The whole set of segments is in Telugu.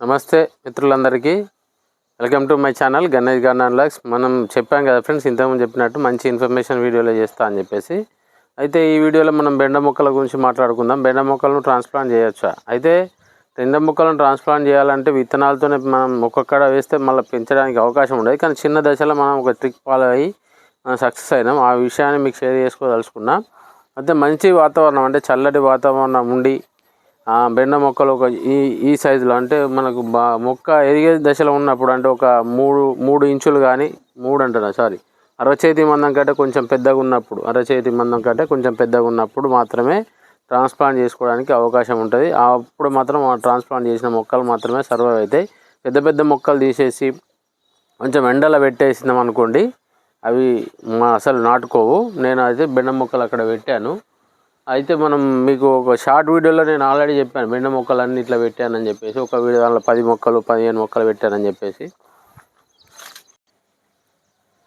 నమస్తే మిత్రులందరికీ. Welcome to my channel Ganesh garden lakhs. మనం చెప్పాం కదా ఫ్రెండ్స్ ఇంతకుముందు చెప్పినట్టు మంచి ఇన్ఫర్మేషన్ వీడియోలో చేస్తా అని చెప్పేసి. అయితే ఈ వీడియోలో మనం బెండ మొక్కల గురించి మాట్లాడుకుందాం. బెండ మొక్కలను ట్రాన్స్ప్లాంట్ చేయొచ్చా? అయితే బెండ మొక్కలను ట్రాన్స్ప్లాంట్ చేయాలంటే విత్తనాలతోనే మనం ఒక్కొక్కడ వేస్తే మళ్ళీ పెంచడానికి అవకాశం ఉండదు. కానీ చిన్న దశలో మనం ఒక ట్రిక్ ఫాలో అయ్యి మనం సక్సెస్ అయినాం. ఆ విషయాన్ని మీకు షేర్ చేసుకోదలుచుకున్నా. అయితే మంచి వాతావరణం అంటే చల్లటి వాతావరణం ఉండి బెండ మొక్కలు ఒక ఈ ఈ సైజులో అంటే మనకు బా మొక్క ఎదిగే దశలో ఉన్నప్పుడు అంటే ఒక మూడు మూడు ఇంచులు కానీ మూడు అంటున్నా సారీ అరచేతి మందం కంటే కొంచెం పెద్దగా ఉన్నప్పుడు అరచేతి మందం కంటే కొంచెం పెద్దగా ఉన్నప్పుడు మాత్రమే ట్రాన్స్ప్లాంట్ చేసుకోవడానికి అవకాశం ఉంటుంది. అప్పుడు మాత్రం ఆ ట్రాన్స్ప్లాంట్ చేసిన మొక్కలు మాత్రమే సర్వైవ్ అవుతాయి. పెద్ద పెద్ద మొక్కలు తీసేసి కొంచెం ఎండలో పెట్టేసినాం అనుకోండి అవి మా అసలు నాటుకోవు. నేను అయితే బెండ మొక్కలు అక్కడ పెట్టాను. అయితే మనం మీకు ఒక షార్ట్ వీడియోలో నేను ఆల్రెడీ చెప్పాను బెండ మొక్కలు అన్ని ఇట్లా పెట్టానని చెప్పేసి ఒక వీడియో దాంట్లో పది మొక్కలు పదిహేను మొక్కలు పెట్టానని చెప్పేసి.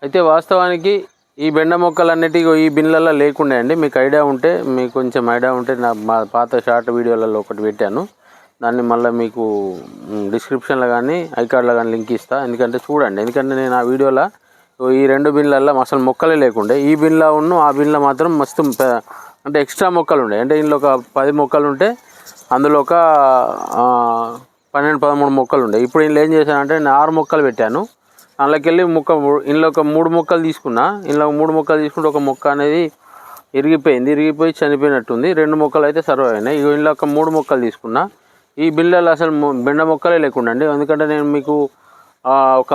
అయితే వాస్తవానికి ఈ బెండ మొక్కలన్నిటి ఈ బిన్లలో లేకుండే అండి మీకు ఐడియా ఉంటే మీకు కొంచెం ఐడియా ఉంటే నా మా పాత షార్ట్ వీడియోలలో ఒకటి పెట్టాను. దాన్ని మళ్ళీ మీకు డిస్క్రిప్షన్లో కానీ ఐకార్డ్లో కానీ లింక్ ఇస్తా. ఎందుకంటే చూడండి ఎందుకంటే నేను ఆ వీడియోలో ఈ రెండు బిన్లల్లో అసలు మొక్కలే లేకుండే. ఈ బిన్లో ఉన్న ఆ బిన్లో మాత్రం మస్తు పె- అంటే ఎక్స్ట్రా మొక్కలు ఉండే. అంటే ఇందులో ఒక పది మొక్కలు ఉంటే అందులో ఒక పన్నెండు పదమూడు మొక్కలు ఉండే. ఇప్పుడు ఇందులో ఏం చేశానంటే నేను ఆరు మొక్కలు పెట్టాను. అందులోకెళ్ళి మొక్క ఇందులో ఒక మూడు మొక్కలు తీసుకున్నా. ఇందులో మూడు మొక్కలు తీసుకుంటే ఒక మొక్క అనేది ఇరిగిపోయింది. ఇరిగిపోయి చనిపోయినట్టుంది. రెండు మొక్కలు అయితే సర్వ్ అయినాయి. ఇందులో ఒక మూడు మొక్కలు తీసుకున్నా. ఈ బిళ్ళలు అసలు బెండ మొక్కలే లేకుండా అండి. ఎందుకంటే నేను మీకు ఒక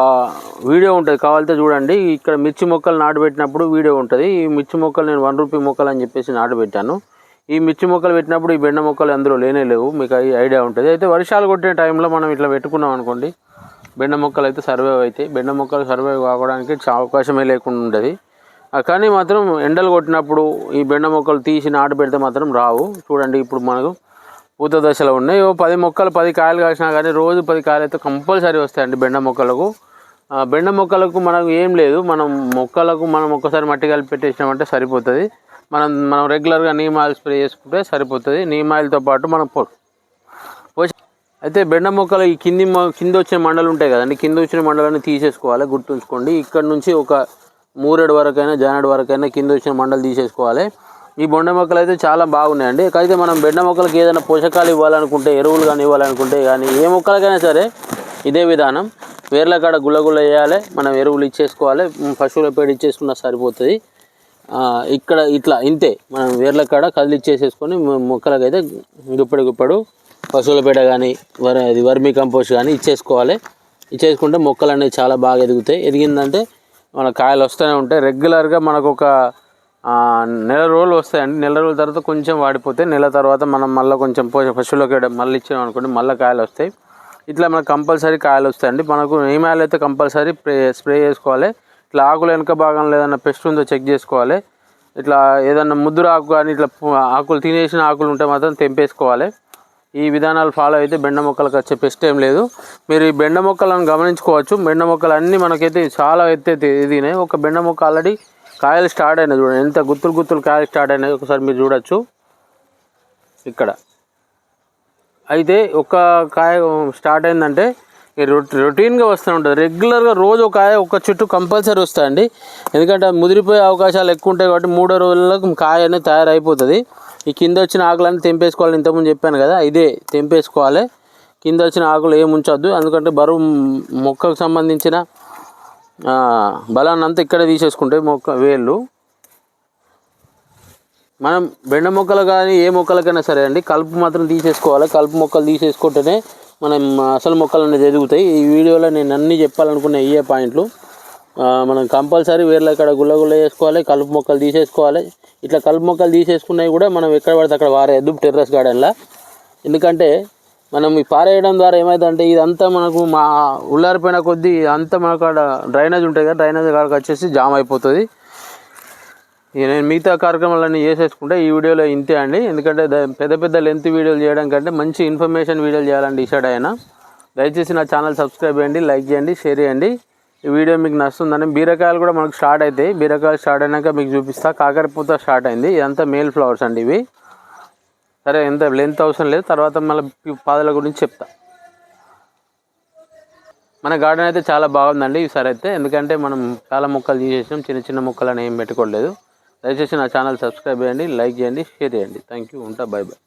వీడియో ఉంటుంది. కావాలితే చూడండి. ఇక్కడ మిర్చి మొక్కలు నాటుపెట్టినప్పుడు వీడియో ఉంటుంది. ఈ మిర్చి మొక్కలు నేను వన్ రూపీ మొక్కలు అని చెప్పేసి నాటుపెట్టాను ఈ మిర్చి మొక్కలు పెట్టినప్పుడు ఈ బెండ మొక్కలు అందులో లేనే లేవు. మీకు ఐడియా ఉంటుంది. అయితే వర్షాలు కొట్టే టైంలో మనం ఇట్లా పెట్టుకున్నాం అనుకోండి. బెండ మొక్కలు అయితే సర్వైవ్ అవుతాయి. బెండ మొక్కలు సర్వైవ్ కావడానికి చా- అవకాశమే లేకుండా ఉంటుంది కానీ మాత్రం ఎండలు కొట్టినప్పుడు ఈ బెండ మొక్కలు తీసి నాటు పెడితే మాత్రం రావు. చూడండి ఇప్పుడు మనకు పూత దశలో ఉన్నాయి. ఓ పది మొక్కలు పది కాయలు కాసినా కానీ రోజు పది కాయలు అయితే కంపల్సరీ వస్తాయండి బెండ మొక్కలకు. ఆ, బెండ మొక్కలకు మనకు ఏం లేదు. మనం మొక్కలకు మనం ఒక్కసారి మట్టి కలిపి పెట్టేసినామంటే సరిపోతుంది. మనం మనం రెగ్యులర్గా నీమ్ ఆయిల్ స్ప్రే చేసుకుంటే సరిపోతుంది. నీమ్ ఆయిల్తో పాటు మనం పో అయితే బెండ మొక్కలు ఈ కింది మొ- కింద వచ్చిన మండలు ఉంటాయి కదండి. కింద వచ్చిన మండలాన్ని తీసేసుకోవాలి గుర్తుంచుకోండి. ఇక్కడ నుంచి ఒక మూరెడు వరకైనా జానడు వరకైనా కింద వచ్చిన మండలు తీసేసుకోవాలి. ఈ బొండ మొక్కలు అయితే చాలా బాగున్నాయండి. అయితే మనం బెండ మొక్కలకి ఏదైనా పోషకాలు ఇవ్వాలనుకుంటే ఎరువులు కానీ ఇవ్వాలనుకుంటే కానీ ఏ మొక్కలకైనా సరే ఇదే విధానం. వేర్ల కాడ గుల్లగుల్ల వేయాలి మనం ఎరువులు ఇచ్చేసుకోవాలి. పశువుల పేడ ఇచ్చేసుకున్నా సరిపోతుంది. ఇక్కడ ఇట్లా ఇంతే మనం వేర్ల కాడ కదిలి ఇచ్చేసేసుకొని మొక్కలకైతే గుప్పడి గుప్పెడు పశువుల పేడ కానీ వర అది వర్మీ కంపోస్ట్ కానీ ఇచ్చేసుకోవాలి. ఇచ్చేసుకుంటే మొక్కలు అనేవి చాలా బాగా ఎదుగుతాయి. ఎదిగిందంటే మన కాయలు వస్తూనే ఉంటాయి. రెగ్యులర్గా మనకు ఒక నెల రోజులు వస్తాయండి. నెల రోజుల తర్వాత కొంచెం వాడిపోతే నెల తర్వాత మనం మళ్ళీ కొంచెం పోష పశువులకి మళ్ళీ ఇచ్చాం అనుకోండి మళ్ళీ కాయలు వస్తాయి. ఇట్లా మనకు కంపల్సరీ కాయలు వస్తాయండి. మనకు నియమాలు అయితే కంపల్సరీ స్ప్రే స్ప్రే చేసుకోవాలి. ఇట్లా ఆకులు వెనక భాగంలో ఏదైనా పెస్ట్ ఉందో చెక్ చేసుకోవాలి. ఇట్లా ఏదైనా ముద్దురు ఆకు కానీ ఇట్లా ఆకులు తినేసిన ఆకులు ఉంటే మాత్రం తెంపేసుకోవాలి. ఈ విధానాలు ఫాలో అయితే బెండ మొక్కలకు వచ్చే పెస్ట్ ఏం లేదు. మీరు ఈ బెండ మొక్కలను గమనించుకోవచ్చు. బెండ మొక్కలు అన్నీ మనకైతే చాలా ఎత్తైతే ఎదిగినాయి ఒక బెండ మొక్క ఆల్రెడీ కాయలు స్టార్ట్ అయినాయి చూడండి. ఎంత గుత్తులు గుత్తులు కాయలు స్టార్ట్ అయినాయి ఒకసారి మీరు చూడొచ్చు. ఇక్కడ. అయితే ఒక కాయ స్టార్ట్ అయిందంటే రొటీన్గా వస్తూ ఉంటుంది. రెగ్యులర్గా రోజు ఒక కాయ ఒక చెట్టు కంపల్సరీ వస్తాయండి. ఎందుకంటే ముదిరిపోయే అవకాశాలు ఎక్కువ ఉంటాయి కాబట్టి మూడో రోజుల్లో కాయ అనేది తయారైపోతుంది. ఈ కింద వచ్చిన ఆకులన్నీ తెంపేసుకోవాలి ఇంతకుముందు చెప్పాను కదా ఇదే తెంపేసుకోవాలి. కింద వచ్చిన ఆకులు ఏమి ఉంచొద్దు. ఎందుకంటే బరువు మొక్కకు సంబంధించిన బలాన్ని అంతా ఇక్కడే తీసేసుకుంటాయి మొక్క వేళ్ళు. మనం బెండ మొక్కలు కానీ ఏ మొక్కలకైనా సరే అండి కలుపు మాత్రం తీసేసుకోవాలి. కలుపు మొక్కలు తీసేసుకుంటేనే మనం అసలు మొక్కలు అనేది ఎదుగుతాయి. ఈ వీడియోలో నేను అన్నీ చెప్పాలనుకున్న ఇయే పాయింట్లు. మనం కంపల్సరీ వేర్లు ఇక్కడ గుల్ల గుల్ల వేసుకోవాలి కలుపు మొక్కలు తీసేసుకోవాలి. ఇట్లా కలుపు మొక్కలు తీసేసుకున్నవి కూడా మనం ఎక్కడ పడితే అక్కడ వారేయద్దు టెర్రస్ గార్డెన్లో. ఎందుకంటే మనం పారేయడం ద్వారా ఏమైందంటే ఇదంతా మనకు మా ఉల్లారిపోయిన కొద్దీ అంతా మనకు అక్కడ డ్రైనేజ్ ఉంటుంది కదా డ్రైనేజ్ కాడకి వచ్చేసి జామ్ అయిపోతుంది. ఇక నేను మిగతా కార్యక్రమాలన్నీ చేసేసుకుంటే ఈ వీడియోలో ఇంతే అండి. ఎందుకంటే పెద్ద పెద్ద లెంత్ వీడియోలు చేయడం కంటే మంచి ఇన్ఫర్మేషన్ వీడియోలు చేయాలని డిసైడ్ అయినా. దయచేసి నా ఛానల్ సబ్స్క్రైబ్ చేయండి లైక్ చేయండి షేర్ చేయండి. ఈ వీడియో మీకు నచ్చుతుందని బీరకాయలు కూడా మనకు స్టార్ట్ అవుతాయి బీరకాయలు స్టార్ట్ అయినాక మీకు చూపిస్తా. కాకరపూత స్టార్ట్ అయింది. ఇదంతా మేల్ ఫ్లవర్స్ అండి ఇవి. సరే ఎంత? లెంత్ అవసరం లేదు. తర్వాత మళ్ళీ పాదల గురించి చెప్తా. మన గార్డెన్ అయితే చాలా బాగుందండి ఈసారి అయితే. ఎందుకంటే మనం చాలా మొక్కలు తీసేసాం. చిన్న చిన్న మొక్కలు అని ఏం పెట్టుకోలేదు. దయచేసి నా ఛానల్ సబ్స్క్రైబ్ చేయండి లైక్ చేయండి షేర్ చేయండి. థ్యాంక్ యూ ఉంటా బై బాయ్